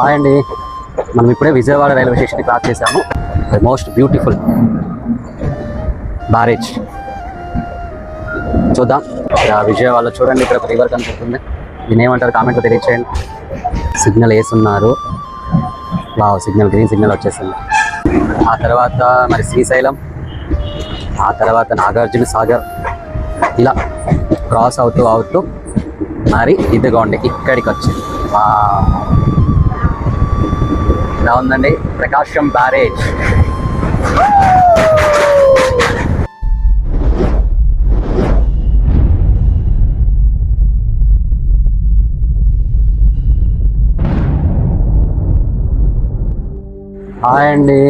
Hi అండి. మనం ఇప్పుడే విజయవాడ రైల్వే స్టేషన్ క్రాస్ చేసాము మోస్ట్ బ్యూటిఫుల్ బ్యారేజ్. చూద్దాం. ఇక్కడ విజయవాడలో చూడండి ఇక్కడ ఒక రివర్ కనిపిస్తుంది. దీని ఏమంటారు? కామెంట్లో తెలియచేయండి. సిగ్నల్ వేసున్నారు. బావ్ సిగ్నల్ గ్రీన్ సిగ్నల్ వచ్చేసింది. ఆ తర్వాత మరి శ్రీశైలం ఆ తర్వాత నాగార్జున సాగర్. ఇలా క్రాస్ అవుతూ అవుతూ మరి ఇదిగోండి ఇక్కడికి వచ్చింది. వావ్. ఇలా ఉందండి? ప్రకాశం బ్యారేజ్. హాయ్ అండి.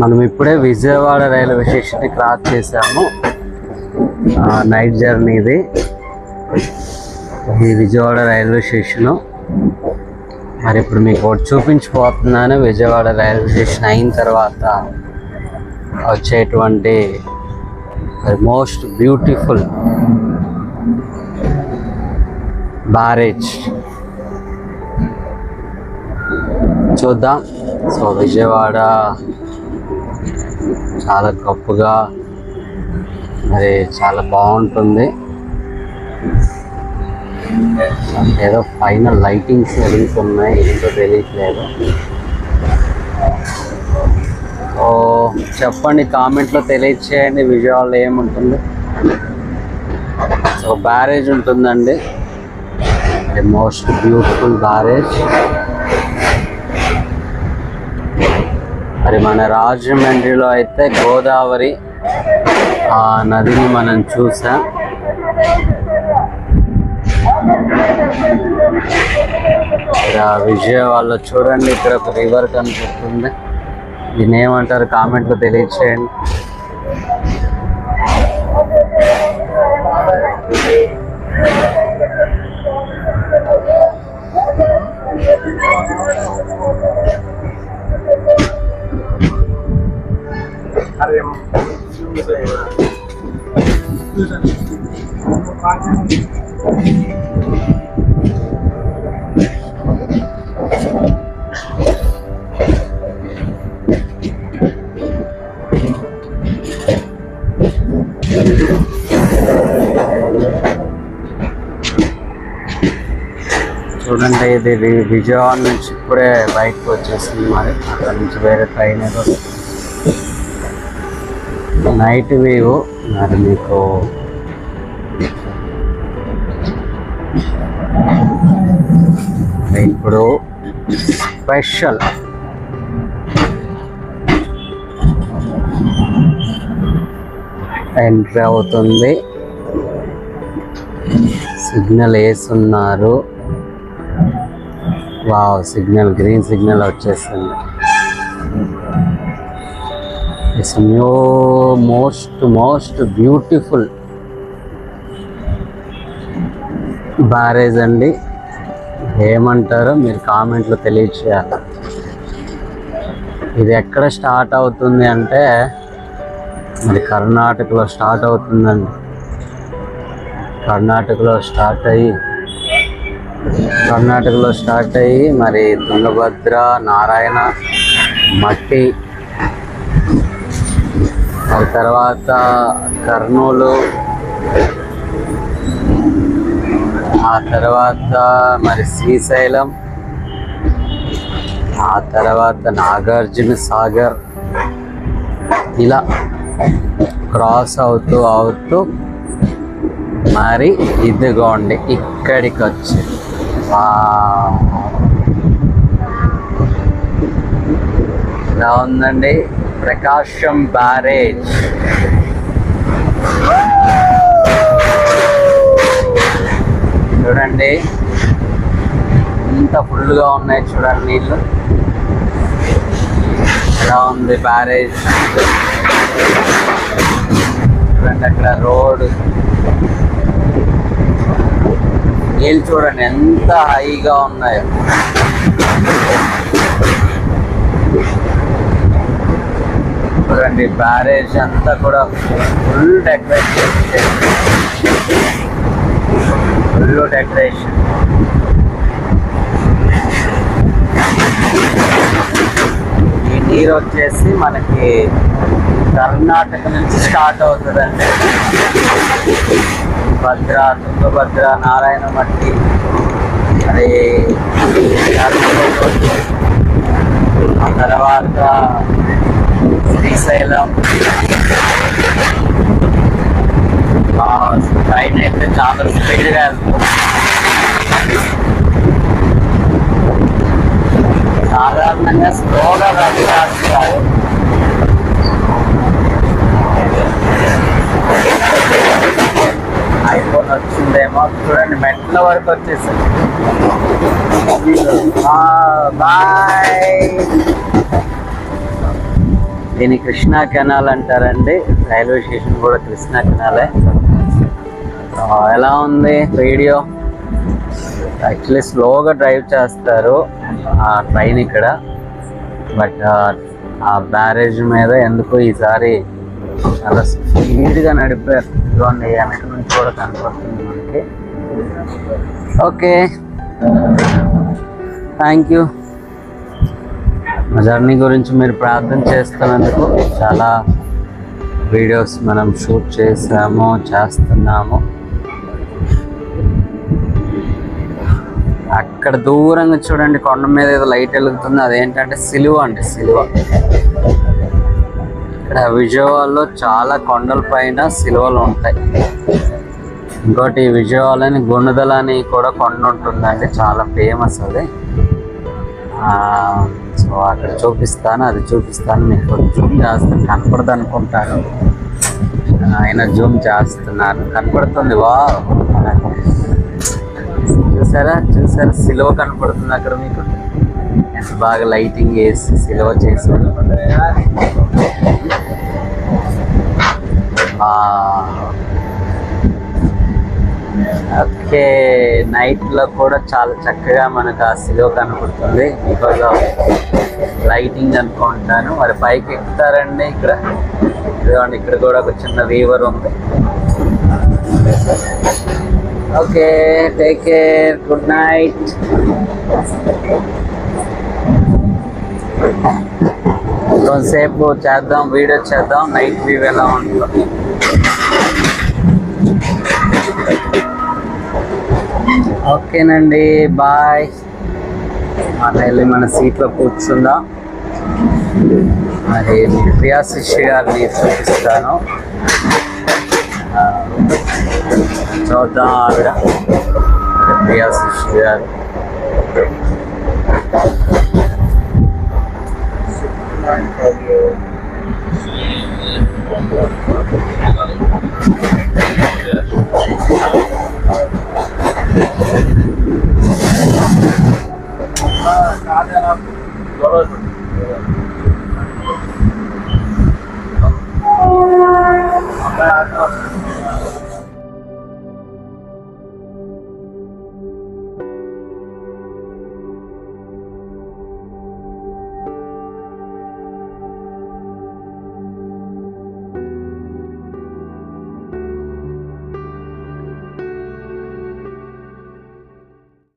మనం ఇప్పుడే విజయవాడ రైల్వే స్టేషన్ క్రాస్ చేసాము నైట్ జర్నీ ఇది. ఈ విజయవాడ రైల్వే స్టేషను. మరి ఇప్పుడు మీకు ఒకటి చూపించిపోతున్నాను. విజయవాడ రైల్వే స్టేషన్ అయిన తర్వాత వచ్చేటువంటి మోస్ట్ బ్యూటిఫుల్ బ్యారేజ్. చూద్దాం. సో విజయవాడ చాలా గొప్పగా మరి చాలా బాగుంటుంది. ఏదో పైన లైటింగ్స్ వెలుగుతున్నాయి ఏంటో తెలియట్లేదు ఓ చెప్పండి కామెంట్లో తెలియచేయండి విజువల్ ఏముంటుంది? సో బ్యారేజ్ ఉంటుందండి. మోస్ట్ బ్యూటిఫుల్ బ్యారేజ్ మరి మన రాజమండ్రిలో అయితే గోదావరి ఆ నదిని మనం చూసాం. ఇక్కడ విజయవాడలో చూడండి ఇక్కడ ఒక రివర్ కనిపిస్తుంది. దీన్ని ఏమంటారు? కామెంట్లో తెలియచేయండి. చూడండి ఇది విజయవాడ నుంచి ఇప్పుడే బయటకు వచ్చేసింది మరి. అక్కడ నుంచి వేరే ట్రైన్ ఏదో నైట్ వ్యూ మరి మీకు ఇప్పుడు స్పెషల్. ఎంట్రీ అవుతుంది. సిగ్నల్ వేస్తున్నారు. వావ్ సిగ్నల్ గ్రీన్ సిగ్నల్ వచ్చేసింది. It's new most most beautiful barrage అండి. ఏమంటారో మీరు కామెంట్లో తెలియచేయాలి. ఇది ఎక్కడ స్టార్ట్ అవుతుంది అంటే మరి కర్ణాటకలో స్టార్ట్ అవుతుందండి. కర్ణాటకలో స్టార్ట్ అయ్యి కర్ణాటకలో స్టార్ట్ అయ్యి మరి తుంగభద్ర నారాయణ మట్టి ఆ తర్వాత కర్నూలు ఆ తర్వాత మరి శ్రీశైలం ఆ తర్వాత నాగార్జున సాగర్. ఇలా క్రాస్ అవుతూ అవుతూ మరి ఇదిగోండి ఇక్కడికి వచ్చి ఇలా ఉందండి? ప్రకాశం బ్యారేజ్. చూడండి. ఎంత ఫుల్గా ఉన్నాయి చూడండి నీళ్ళు ఎలా ఉంది బ్యారేజ్? చూడండి అక్కడ రోడ్. నీళ్ళు చూడండి ఎంత హైగా ఉన్నాయో. చూడండి బ్యారేజ్ అంతా కూడా ఫుల్ డెకరేట్ చేసి ఫుల్ డెకరేషన్ ఈ నీరు వచ్చేసి మనకి కర్ణాటక నుంచి స్టార్ట్ అవుతుందండి. భద్ర తుంగభద్ర నారాయణ మట్టి. అది ఆ తర్వాత శ్రీశైలం. ట్రైన్ అయితే చాలా స్పీడ్గా సాధారణంగా స్లోగా రన్ చేస్తారు ఐఫోన్ వచ్చిందేమో చూడండి మెట్ల వరకు వచ్చేసింది. బాయ్. దీని కృష్ణా కెనాల్ అంటారండి. రైల్వే స్టేషన్ కూడా కృష్ణా కెనాలే. ఎలా ఉంది వీడియో? యాక్చువల్లీ స్లోగా డ్రైవ్ చేస్తారు ఆ ట్రైన్ ఇక్కడ. బట్ ఆ బ్యారేజ్ మీద ఎందుకు ఈసారి చాలా స్పీడ్గా నడిపారు. ఇదిగోండి వెనక నుంచి కూడా కనపడుతుంది మనకి. ఓకే. థ్యాంక్ యూ మా జర్నీ గురించి మీరు ప్రార్థన చేస్తున్నందుకు చాలా వీడియోస్ మనం షూట్ చేసాము చేస్తున్నాము. ఇక్కడ దూరంగా చూడండి కొండ మీద ఏదో లైట్ వెలుగుతుంది. అదేంటంటే సిలువ అండి సిలువ. ఇక్కడ విజయవాడలో చాలా కొండల పైన సిలువలు ఉంటాయి. ఇంకోటి విజయవాడలోని గుణదల అని కూడా కొండ ఉంటుందండి చాలా ఫేమస్ అది. ఆ, సో అక్కడ చూపిస్తాను అది చూపిస్తాను మీకు జూమ్ చేస్తాను కనపడదు అనుకుంటాను. ఆయన జూమ్ చేస్తున్నారు కనపడుతుంది వా చూసారా? చూసారా? సిలువ కనపడుతుంది అక్కడ మీకు. ఎంత బాగా లైటింగ్ వేసి సిలువ చేశారు ఆ, ఓకే నైట్లో కూడా చాలా చక్కగా మనకు ఆ సిలువ కనపడుతుంది. బికాజ్ ఆఫ్ లైటింగ్ అనుకుంటాను. మరి పైకి ఎక్కుతారండి ఇక్కడ. ఇదిగోండి ఇక్కడ కూడా ఒక చిన్న వీవర్ ఉంది. Okay take care good night కొంతసేపు చేద్దాం వీడియో చేద్దాం నైట్ వ్యూ ఎలా ఉంటుంది. ఓకేనండి బాయ్ అలా వెళ్ళి మన సీట్లో కూర్చుందాం. మరి ప్రియాశిష్య గారిని చూపిస్తాను. సోదావిడ ప్రియ సిస్టర్ Thank you.